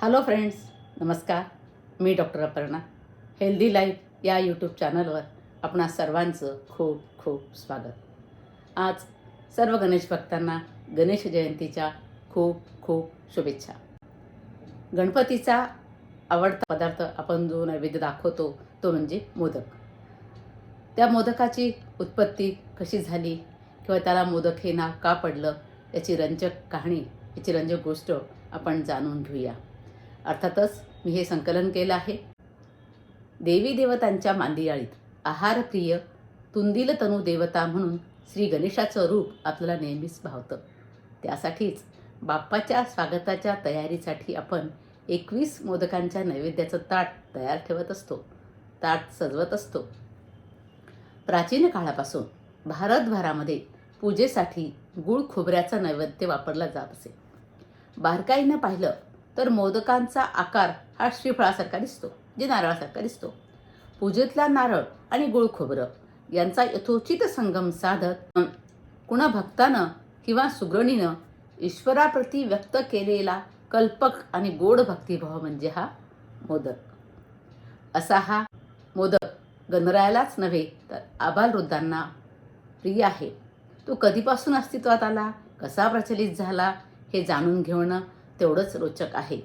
Hello friends नमस्कार. मी doctor Aparna. Healthy life या यूट्यूब चॅनलवर आपणा सर्वांचं खूप खूप स्वागत. आज सर्व गणेश भक्तांना गणेश जयंतीच्या खूप खूप शुभेच्छा. गणपतीचा आवडता पदार्थ आपण जो नैवेद्य दाखवतो तो म्हणजे मोदक. त्या मोदकाची उत्पत्ती कशी झाली किंवा त्याला मोदक हे नाव का पडलं याची रंजक कहाणी याची रंजक गोष्ट आपण जाणून घेऊया. अर्थातच मी हे संकलन केलं आहे. देवी देवतांच्या मांदियाळीत आहारप्रिय तुंदिल तनु देवता म्हणून श्री गणेशाचं रूप आपल्याला नेहमीच भावतं. त्यासाठीच बाप्पाच्या स्वागताच्या तयारीसाठी आपण एकवीस मोदकांच्या नैवेद्याचं ताट तयार ठेवत असतो. ताट सजवत असतो. प्राचीन काळापासून भारतभरामध्ये पूजेसाठी गुळ खोबऱ्याचा नैवेद्य वापरला जात असे. बारकाईनं पाहिलं तर मोदकांचा आकार हा श्रीफळासारखा दिसतो जे नारळासारखा दिसतो. पूजेतला नारळ आणि गुळ खोबरं यांचा यथोचित संगम साधत कुणा भक्तानं किंवा सुगरणीनं ईश्वराप्रती व्यक्त केलेला कल्पक आणि गोड भक्तिभाव म्हणजे हा मोदक. असा हा मोदक गणरायालाच नव्हे तर आबालवृद्धांना प्रिय आहे. तो कधीपासून अस्तित्वात आला कसा प्रचलित झाला हे जाणून घेणं तेवढंच रोचक आहे.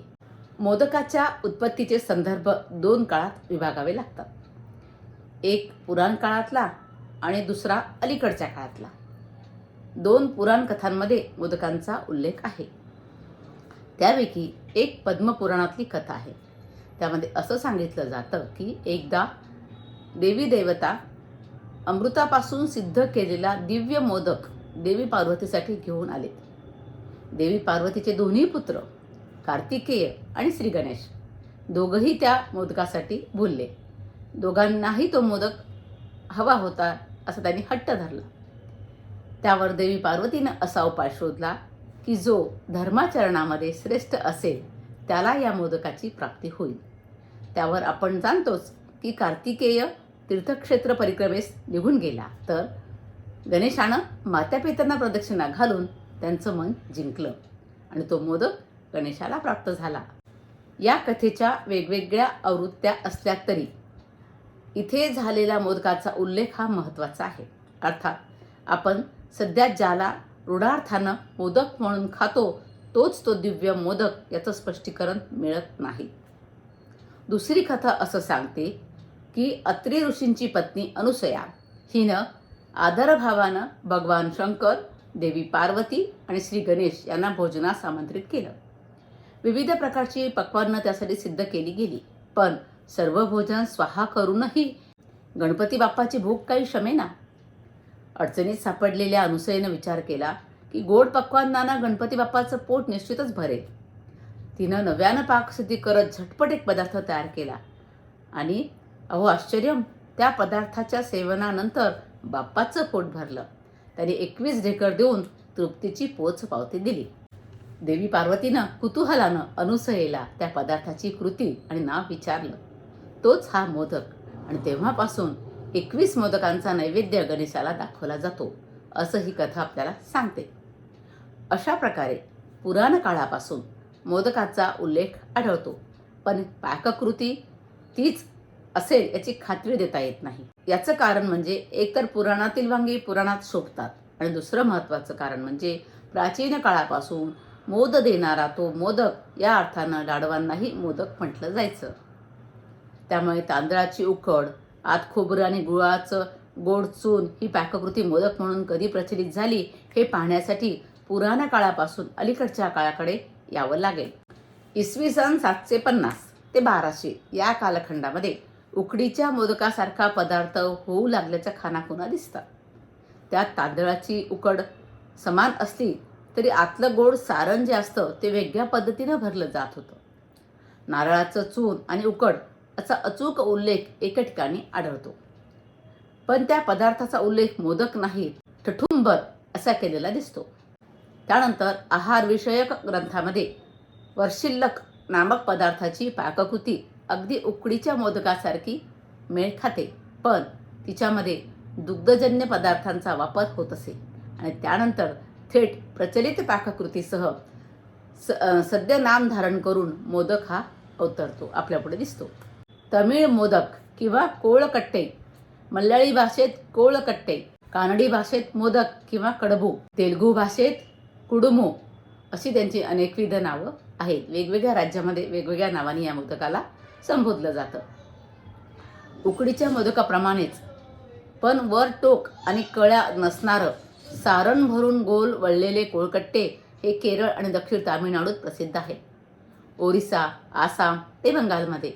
मोदकाच्या उत्पत्तीचे संदर्भ दोन काळात विभागावे लागतात. एक पुराण काळातला आणि दुसरा अलीकडच्या काळातला. दोन पुराण कथांमध्ये मोदकांचा उल्लेख आहे. त्यापैकी एक पद्मपुराणातली कथा आहे. त्यामध्ये असं सांगितलं जातं की एकदा देवी देवता अमृतापासून सिद्ध केलेला दिव्य मोदक देवी पार्वतीसाठी घेऊन आले देवी पार्वतीचे दोन्ही पुत्र कार्तिकेय आणि श्री गणेश दोघंही त्या मोदकासाठी बोलले दोघांनाही तो मोदक हवा होता असं त्यांनी हट्ट धरला. त्यावर देवी पार्वतीनं असा उपाय शोधला की जो धर्माचरणामध्ये श्रेष्ठ असेल त्याला या मोदकाची प्राप्ती होईल. त्यावर आपण जाणतोच की कार्तिकेय तीर्थक्षेत्र परिक्रमेस निघून गेला. तर गणेशानं मात्यापित्यांना प्रदक्षिणा घालून त्यांचं मन जिंकलं. आणि तो मोदक गणेशाला प्राप्त झाला. या कथेच्या वेगवेगळ्या आवृत्त्या असल्या तरी इथे झालेला मोदकाचा उल्लेख हा महत्त्वाचा आहे. अर्थात आपण सध्या ज्याला रूढार्थानं मोदक म्हणून खातो तोच तो दिव्य मोदक याचं स्पष्टीकरण मिळत नाही. दुसरी कथा असं सांगते की अत्री ऋषींची पत्नी अनुसया हिनं आदरभावानं भगवान शंकर देवी पार्वती आणि श्री गणेश यांना भोजनास आमंत्रित केलं. विविध प्रकारची पक्वानं त्यासाठी सिद्ध केली गेली पण सर्व भोजन स्वाहा करूनही गणपती बाप्पाची भूक काही शमेना. अडचणीत सापडलेल्या अनुसयेनं विचार केला की गोड पक्वांना गणपती बाप्पाचं पोट निश्चितच भरेल. तिनं नव्यानं पाकसिद्धी करत झटपट एक पदार्थ तयार केला आणि अहो आश्चर्य त्या पदार्थाच्या सेवनानंतर बाप्पाचं पोट भरलं. त्याने एकवीस ढेकर देऊन तृप्तीची पोच पावती दिली. देवी पार्वतीनं कुतूहलानं अनुसयेला त्या पदार्थाची कृती आणि नाव विचारलं. तोच हा मोदक आणि तेव्हापासून एकवीस मोदकांचा नैवेद्य गणेशाला दाखवला जातो असं ही कथा आपल्याला सांगते. अशा प्रकारे पुराण काळापासून मोदकाचा उल्लेख आढळतो. पण पाककृती तीच असेल याची खात्री देता येत नाही. याचं कारण म्हणजे एकतर पुराणातील वांगी पुराणात शोभतात आणि दुसरं महत्त्वाचं कारण म्हणजे प्राचीन काळापासून मोद देणारा तो मोदक या अर्थानं लाडवांनाही मोदक म्हटलं जायचं. त्यामुळे तांदळाची उकड आत खोबरं आणि गुळाचं गोड चून ही पाककृती मोदक म्हणून कधी प्रचलित झाली हे पाहण्यासाठी पुराण्या काळापासून अलीकडच्या काळाकडे यावं लागेल. इसवी सन सातशे पन्नास ते बाराशे या कालखंडामध्ये उकडीच्या मोदकासारखा पदार्थ होऊ लागल्याच्या खानाखुना दिसतात. त्यात तांदळाची उकड समान असली तरी आतलं गोड सारण जे असतं ते वेगळ्या पद्धतीनं भरलं जात होतं. नारळाचं चून आणि उकड असा अचूक उल्लेख एका ठिकाणी आढळतो. पण त्या पदार्थाचा उल्लेख मोदक नाही ठठुंबर असा केलेला दिसतो. त्यानंतर आहारविषयक ग्रंथामध्ये वर्षिल्लक नामक पदार्थाची पाककृती अगदी उकडीच्या मोदकासारखी मेळ खाते पण तिच्यामध्ये दुग्धजन्य पदार्थांचा वापर होत असे. आणि त्यानंतर थेट प्रचलित पाककृतीसह स सद्य सध्या नाम धारण करून मोदक हा अवतरतो आपल्यापुढे दिसतो. तमिळ मोदक किंवा कोळकट्टे मल्याळी भाषेत कोळकट्टे कानडी भाषेत मोदक किंवा कडबू तेलगू भाषेत कुडुमो अशी त्यांची अनेकविध नावं आहेत. वेगवेगळ्या राज्यामध्ये वेगवेगळ्या नावाने या मोदकाला संबोधलं जातं. उकडीच्या मोदकाप्रमाणेच पण वर टोक आणि कळ्या नसणारं सारण भरून गोल वळलेले कोळकट्टे हे केरळ आणि दक्षिण तामिळनाडूत प्रसिद्ध आहे. ओरिसा आसाम ते बंगालमध्ये.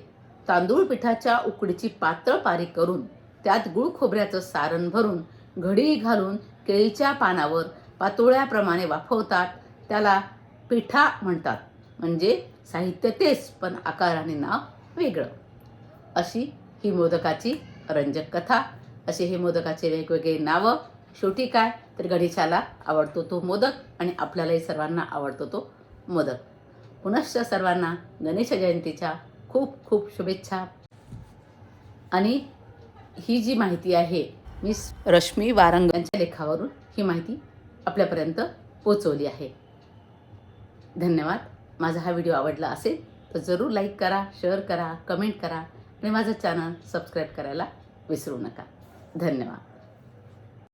तांदूळ पिठाच्या उकडीची पातळ पारी करून त्यात गुळ खोबऱ्याचं सारण भरून घडी घालून केळीच्या पानावर पातोळ्याप्रमाणे वाफवतात त्याला पिठा म्हणतात. म्हणजे साहित्य तेच पण आकाराने नाव वेगळं. अशी ही मोदकाची रंजक कथा असे हे मोदकाचे वेगवेगळे नावं. शेवटी काय? तर गणेशाला आवडतो तो मोदक आणि आपल्यालाही सर्वांना आवडतो तो मोदक. पुनश्च सर्वांना गणेश जयंतीच्या खूप खूप शुभेच्छा. आणि ही जी माहिती आहे मी रश्मी वारंग यांच्या लेखावरून ही माहिती आपल्यापर्यंत पोचवली आहे. धन्यवाद. माझा हा व्हिडिओ आवडला असेल तर जरूर लाईक करा शेअर करा कमेंट करा आणि माझं चॅनल सबस्क्राईब करायला विसरू नका. धन्यवाद.